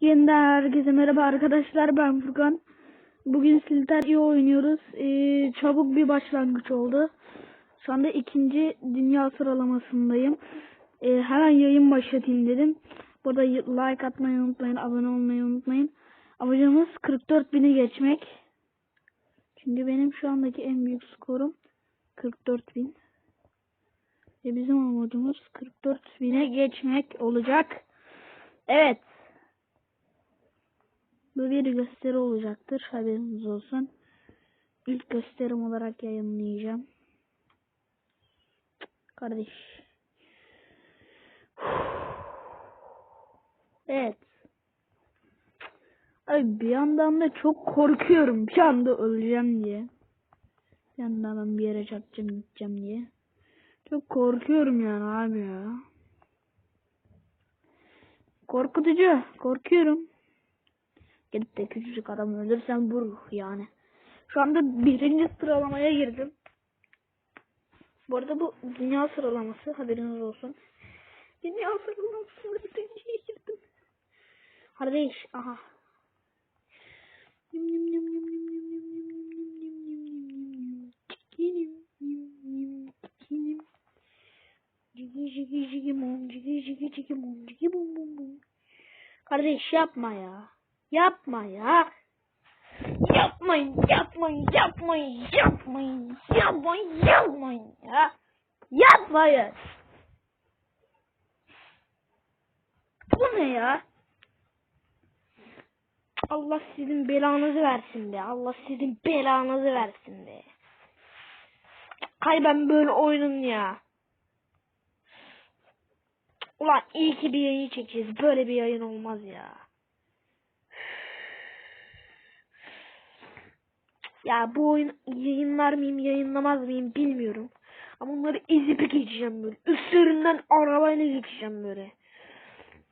Yeniden herkese merhaba arkadaşlar ben Furkan. Bugün iyi oynuyoruz. Ee, çabuk bir başlangıç oldu. Şu anda ikinci dünya sıralamasındayım. Ee, hemen yayın başlatayım dedim. Burada like atmayı unutmayın, abone olmayı unutmayın. Amacımız 44 bini geçmek. Çünkü benim şu andaki en büyük skorum 44 bin. Ve bizim amacımız 44 bine geçmek olacak. Evet. Bu bir gösteri olacaktır. Haberiniz olsun. İlk gösterim olarak yayınlayacağım. Kardeş. Evet. Ay bir yandan da çok korkuyorum. Bir anda öleceğim diye. Bir yandan ben bir yere çarpacağım gideceğim diye. Çok korkuyorum yani abi ya. Korkutucu. Korkuyorum. Gidip de küçücük adamı öldürsem bu yani. Şu anda birinci sıralamaya girdim. Bu arada bu dünya sıralaması haberiniz olsun. Dünya sıralamasında birinciye girdim. Kardeş aha. Kardeş yapma ya. Yapma ya. Yapmayın, yapmayın, yapmayın, yapmayın, yapmayın, yapmayın ya. Yapmayın. Bu ne ya? Allah sizin belanızı versin be. Allah sizin belanızı versin be. Hay ben böyle oyunun ya. Ulan iyi ki bir yayın çekeceğiz. Böyle bir yayın olmaz ya. Ya bu oyun yayınlar mıyım yayınlamaz mıyım bilmiyorum. Ama onları ezip geçeceğim böyle. Üstlerinden arabayla geçeceğim böyle.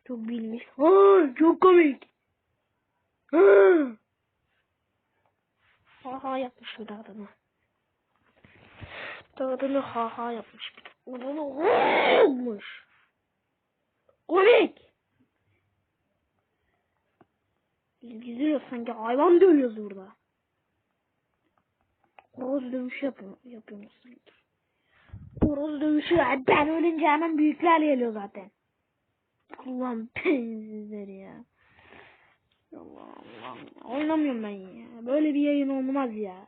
Çok bilmiş. Ha, çok komik. Ha. Ha ha yapmış bir de adını ha ha yapmış. Adını ha. Komik. Biz sanki hayvan dövüyoruz burada. Horoz dövüşü yapıyor, yapıyoruz sanki. Horoz dövüşü ya. Ben ölünce hemen büyükler geliyor zaten. Ulan benzizleri ya. Allah Allah. Oynamıyorum ben ya. Böyle bir yayın olmaz ya.